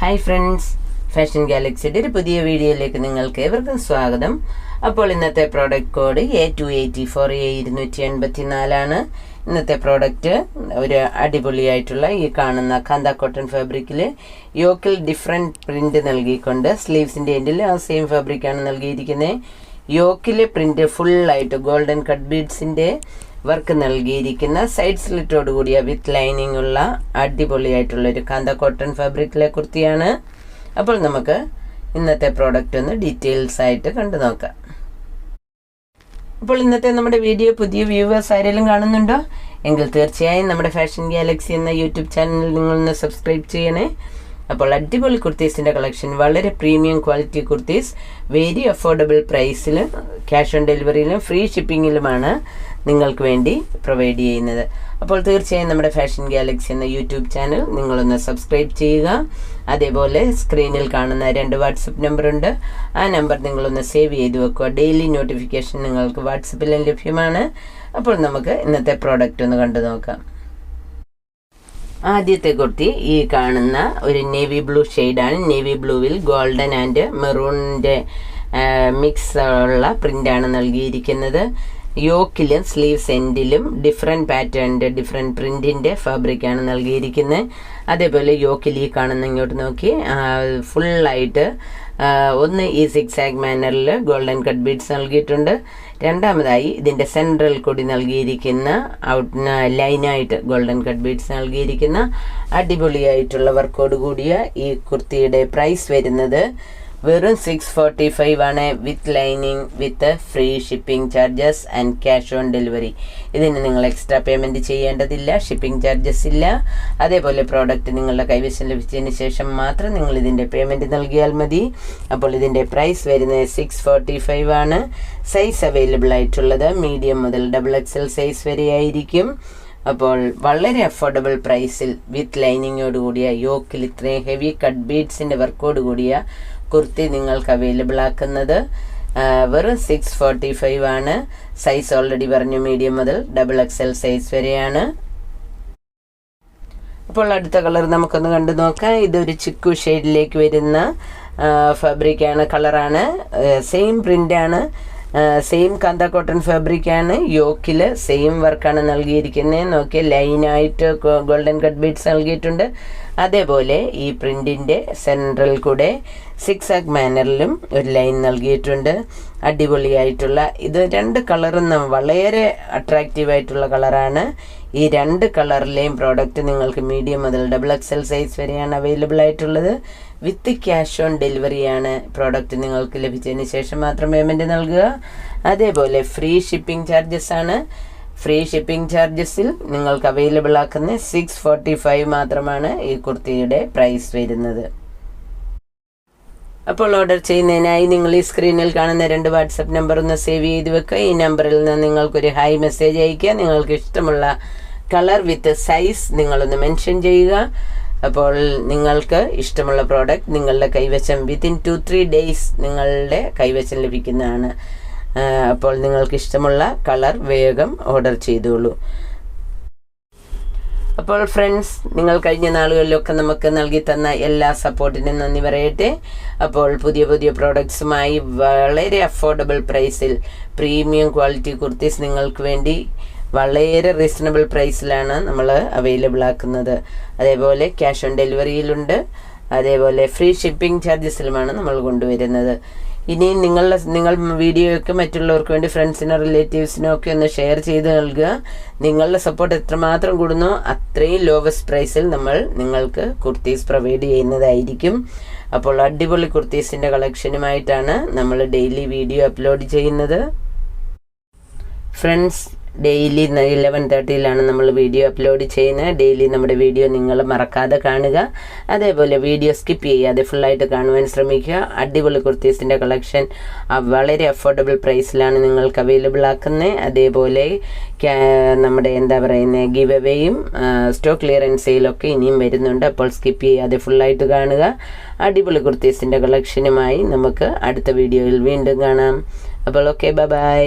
Hi friends fashion ഗാലക്സിയുടെ ഒരു പുതിയ വീഡിയോയിലേക്ക് നിങ്ങൾക്ക് ഏവർക്കും സ്വാഗതം. അപ്പോൾ ഇന്നത്തെ product code A two eighty four A ഇരുന്നൂറ്റി എൺപത്തി നാലാണ് ഇന്നത്തെ പ്രോഡക്റ്റ് ഒരു അടിപൊളിയായിട്ടുള്ള ഈ കാണുന്ന കാന്ത കോട്ടൺ ഫാബ്രിക്കിൽ യോക്കിൽ ഡിഫറെന്റ് പ്രിന്റ് നൽകിക്കൊണ്ട് സ്ലീവ്സിന്റെ എൻഡിൽ ആ സെയിം ഫാബ്രിക്കാണ് നൽകിയിരിക്കുന്നത് യോക്കിലെ പ്രിന്റ് ഫുള്ളായിട്ട് ഗോൾഡൻ കട്ട് ബീഡ്സിന്റെ വർക്ക് നൽകിയിരിക്കുന്ന സൈഡ് സ്ലിറ്റോട് കൂടിയ വിത്ത് ലൈനിങ് ഉള്ള അടിപൊളിയായിട്ടുള്ള ഒരു കാന്ത കോട്ടൺ ഫാബ്രിക്കിലെ കുർത്തിയാണ്. അപ്പോൾ നമുക്ക് ഇന്നത്തെ പ്രോഡക്റ്റ് ഒന്ന് ഡീറ്റെയിൽസ് ആയിട്ട് കണ്ടു നോക്കാം. അപ്പോൾ ഇന്നത്തെ നമ്മുടെ വീഡിയോ പുതിയ വ്യൂവേഴ്സ് ആരെങ്കിലും കാണുന്നുണ്ടോ? എങ്കിൽ തീർച്ചയായും നമ്മുടെ ഫാഷൻ ഗാലക്സി എന്ന യൂട്യൂബ് ചാനൽ നിങ്ങളൊന്ന് സബ്സ്ക്രൈബ് ചെയ്യണേ. അപ്പോൾ അടിപൊളി കുർത്തീസിന്റെ കളക്ഷൻ വളരെ premium quality kurtis very affordable പ്രൈസിൽ ക്യാഷ് ഓൺ ഡെലിവറിയിലും ഫ്രീ ഷിപ്പിങ്ങിലുമാണ് നിങ്ങൾക്ക് വേണ്ടി പ്രൊവൈഡ് ചെയ്യുന്നത്. അപ്പോൾ തീർച്ചയായും നമ്മുടെ ഫാഷൻ ഗാലക്സി എന്ന യൂട്യൂബ് ചാനൽ നിങ്ങളൊന്ന് സബ്സ്ക്രൈബ് ചെയ്യുക. അതേപോലെ സ്ക്രീനിൽ കാണുന്ന രണ്ട് വാട്സപ്പ് നമ്പറുണ്ട് ആ നമ്പർ നിങ്ങളൊന്ന് സേവ് ചെയ്ത് വെക്കുക. ഡെയിലി നോട്ടിഫിക്കേഷൻ നിങ്ങൾക്ക് വാട്സപ്പിലും ലഭ്യമാണ്. അപ്പോൾ നമുക്ക് ഇന്നത്തെ പ്രോഡക്റ്റ് ഒന്ന് കണ്ടു നോക്കാം. ആദ്യത്തെ കുർത്തി ഈ കാണുന്ന ഒരു നേവി ബ്ലൂ ഷെയ്ഡാണ് നേവി ബ്ലൂവിൽ ഗോൾഡൻ ആൻഡ് മെറൂണിന്റെ മിക്സ് ഉള്ള പ്രിന്റാണ് നൽകിയിരിക്കുന്നത്. യോക്കിലും സ്ലീവ് സെന്റിലും ഡിഫറെന്റ് പാറ്റേണിന്റെ ഡിഫറെന്റ് പ്രിന്റിന്റെ ഫാബ്രിക്കാണ് നൽകിയിരിക്കുന്നത്. അതേപോലെ യോക്കിൽ ഈ കാണുന്ന ഇങ്ങോട്ട് നോക്കി. ഫുള്ളായിട്ട് ഒന്ന് ഈ സിക്സ് ആഗ് മാനറിൽ ഗോൾഡൻ കട്ട് ബീഡ്സ് നൽകിയിട്ടുണ്ട്. രണ്ടാമതായി ഇതിന്റെ സെൻട്രൽ കൂടി നൽകിയിരിക്കുന്ന ഔട്ട് ലൈനായിട്ട് ഗോൾഡൻ കട്ട് ബീഡ്സ് നൽകിയിരിക്കുന്ന അടിപൊളിയായിട്ടുള്ള വർക്കോട് കൂടിയ ഈ കുർത്തിയുടെ പ്രൈസ് വരുന്നത് വെറും സിക്സ് ഫോർട്ടി ഫൈവ് ആണ് with lining with free shipping charges and cash on delivery ഇതിന് നിങ്ങൾ എക്സ്ട്രാ പേയ്മെന്റ് ചെയ്യേണ്ടതില്ല ഷിപ്പിംഗ് ചാർജസ് ഇല്ല. അതേപോലെ പ്രോഡക്റ്റ് നിങ്ങളുടെ കൈവശം ലഭിച്ചതിന് ശേഷം മാത്രം നിങ്ങൾ ഇതിന്റെ പേയ്മെന്റ് നൽകിയാൽ മതി. അപ്പോൾ ഇതിന്റെ പ്രൈസ് വരുന്നത് സിക്സ് ഫോർട്ടി ഫൈവ് ആണ്. സൈസ് അവൈലബിൾ ആയിട്ടുള്ളത് മീഡിയം മുതൽ ഡബിൾ എക്സൽ സൈസ് വരെ ആയിരിക്കും അപ്പോൾ വളരെ അഫോർഡബിൾ പ്രൈസിൽ വിത്ത് ലൈനിങ്ങോട് കൂടിയ യോക്കിൽ ഇത്രയും ഹെവി കട്ട് ബീഡ്സിന്റെ വർക്കോട് കൂടിയ കുർത്തി നിങ്ങൾക്ക് അവൈലബിൾ ആക്കുന്നത്. വെറും സിക്സ് ഫോർട്ടി ഫൈവ് ആണ്. സൈസ് ഓൾറെഡി പറഞ്ഞു മീഡിയം മുതൽ ഡബിൾ എക്സ് എൽ സൈസ് വരെയാണ്. അപ്പോൾ അടുത്ത കളർ നമുക്കൊന്ന് കണ്ടു നോക്കാം. ഇതൊരു ചിക്കു ഷെയ്ഡിലേക്ക് വരുന്ന ഫാബ്രിക്കാണ് കളറാണ് സെയിം പ്രിന്റാണ് സെയിം കന്ത കോട്ടൺ ഫാബ്രിക്കാണ് യോക്കിൽ സെയിം വർക്കാണ് നൽകിയിരിക്കുന്നത്. നോക്കിയ ലൈനായിട്ട് ഗോൾഡൻ കട്ട് ബീഡ്സ് നൽകിയിട്ടുണ്ട്. അതേപോലെ ഈ പ്രിന്റിന്റെ സെൻട്രൽ കൂടെ സിക്സ് ആക് മാനറിലും ഒരു ലൈൻ നൽകിയിട്ടുണ്ട്. അടിപൊളിയായിട്ടുള്ള ഇത് രണ്ട് കളറും വളരെ അട്രാക്റ്റീവായിട്ടുള്ള കളറാണ്. ഈ രണ്ട് കളറിലെയും പ്രോഡക്റ്റ് നിങ്ങൾക്ക് മീഡിയം മുതൽ ഡബിൾ എക്സൽ സൈസ് വരെയാണ് അവൈലബിൾ ആയിട്ടുള്ളത്. വിത്ത് ക്യാഷ് ഓൺ ഡെലിവറിയാണ് പ്രോഡക്റ്റ് നിങ്ങൾക്ക് ലഭിച്ചതിന് ശേഷം മാത്രം പേയ്മെന്റ് നൽകുക. അതേപോലെ ഫ്രീ ഷിപ്പിംഗ് ചാർജസ് ആണ്. ഫ്രീ ഷിപ്പിംഗ് ചാർജസിൽ നിങ്ങൾക്ക് അവൈലബിൾ ആക്കുന്ന സിക്സ് ഫോർട്ടി ഫൈവ് മാത്രമാണ് ഈ കുർത്തിയുടെ പ്രൈസ് വരുന്നത്. അപ്പോൾ ഓർഡർ ചെയ്യുന്നതിനായി നിങ്ങൾ ഈ സ്ക്രീനിൽ കാണുന്ന രണ്ട് വാട്സപ്പ് നമ്പർ ഒന്ന് സേവ് ചെയ്ത് വെക്കുക. ഈ നമ്പറിൽ നിന്ന് നിങ്ങൾക്കൊരു ഹൈ മെസ്സേജ് അയയ്ക്കുക. നിങ്ങൾക്ക് ഇഷ്ടമുള്ള കളർ വിത്ത് സൈസ് നിങ്ങളൊന്ന് മെൻഷൻ ചെയ്യുക. അപ്പോൾ നിങ്ങൾക്ക് ഇഷ്ടമുള്ള പ്രോഡക്റ്റ് നിങ്ങളുടെ കൈവശം വിത്തിൻ ടു ത്രീ ഡേയ്സ് നിങ്ങളുടെ കൈവശം ലഭിക്കുന്നതാണ്. അപ്പോൾ നിങ്ങൾക്ക് ഇഷ്ടമുള്ള കളർ വേഗം ഓർഡർ ചെയ്തോളൂ. അപ്പോൾ ഫ്രണ്ട്സ് നിങ്ങൾ കഴിഞ്ഞ നാളുകളിലൊക്കെ നമുക്ക് നൽകി തന്ന എല്ലാ സപ്പോർട്ടിനും നന്ദി പറയട്ടെ. അപ്പോൾ പുതിയ പുതിയ പ്രോഡക്ട്സുമായി വളരെ അഫോർഡബിൾ പ്രൈസിൽ പ്രീമിയം ക്വാളിറ്റി കുർത്തീസ് നിങ്ങൾക്ക് വേണ്ടി വളരെ റീസണബിൾ പ്രൈസിലാണ് നമ്മൾ അവൈലബിൾ ആക്കുന്നത്. അതേപോലെ ക്യാഷ് ഓൺ ഡെലിവറിയിലുണ്ട് അതേപോലെ ഫ്രീ ഷിപ്പിംഗ് ചാർജസിലുമാണ് നമ്മൾ കൊണ്ടുവരുന്നത്. ഇനി നിങ്ങളുടെ നിങ്ങൾ വീഡിയോയൊക്കെ മറ്റുള്ളവർക്ക് വേണ്ടി ഫ്രണ്ട്സിനോ റിലേറ്റീവ്സിനോ ഒക്കെ ഒന്ന് ഷെയർ ചെയ്ത് നൽകുക. നിങ്ങളുടെ സപ്പോർട്ട് എത്രമാത്രം കൂടുന്നോ അത്രയും ലോവസ്റ്റ് പ്രൈസിൽ നമ്മൾ നിങ്ങൾക്ക് കുർത്തീസ് പ്രൊവൈഡ് ചെയ്യുന്നതായിരിക്കും. അപ്പോൾ അടിപൊളി കുർത്തീസിന്റെ കളക്ഷനുമായിട്ടാണ് നമ്മൾ ഡെയിലി വീഡിയോ അപ്ലോഡ് ചെയ്യുന്നത്. ഫ്രണ്ട്സ് ഡെയിലി ഇലവൻ തേർട്ടിയിലാണ് നമ്മൾ വീഡിയോ അപ്ലോഡ് ചെയ്യുന്നത്. ഡെയിലി നമ്മുടെ വീഡിയോ നിങ്ങൾ മറക്കാതെ കാണുക. അതേപോലെ വീഡിയോ സ്കിപ്പ് ചെയ്യാതെ ഫുള്ളായിട്ട് കാണുവാൻ ശ്രമിക്കുക. അടിപൊളി കുർത്തീസിന്റെ കളക്ഷൻ വളരെ അഫോർഡബിൾ പ്രൈസിലാണ് നിങ്ങൾക്ക് അവൈലബിൾ ആക്കുന്നത് അതേപോലെ നമ്മുടെ എന്താ പറയുന്നത് ഗിവ് അവേയും സ്റ്റോക്ക് ക്ലിയറൻസ് സെയിലൊക്കെ ഇനിയും വരുന്നുണ്ട്. അപ്പോൾ സ്കിപ്പ് ചെയ്യാതെ ഫുള്ളായിട്ട് കാണുക. അടിപൊളി കുർത്തീസിന്റെ കളക്ഷനുമായി നമുക്ക് അടുത്ത വീഡിയോയിൽ വീണ്ടും കാണാം. അപ്പോൾ ഓക്കെ ബൈ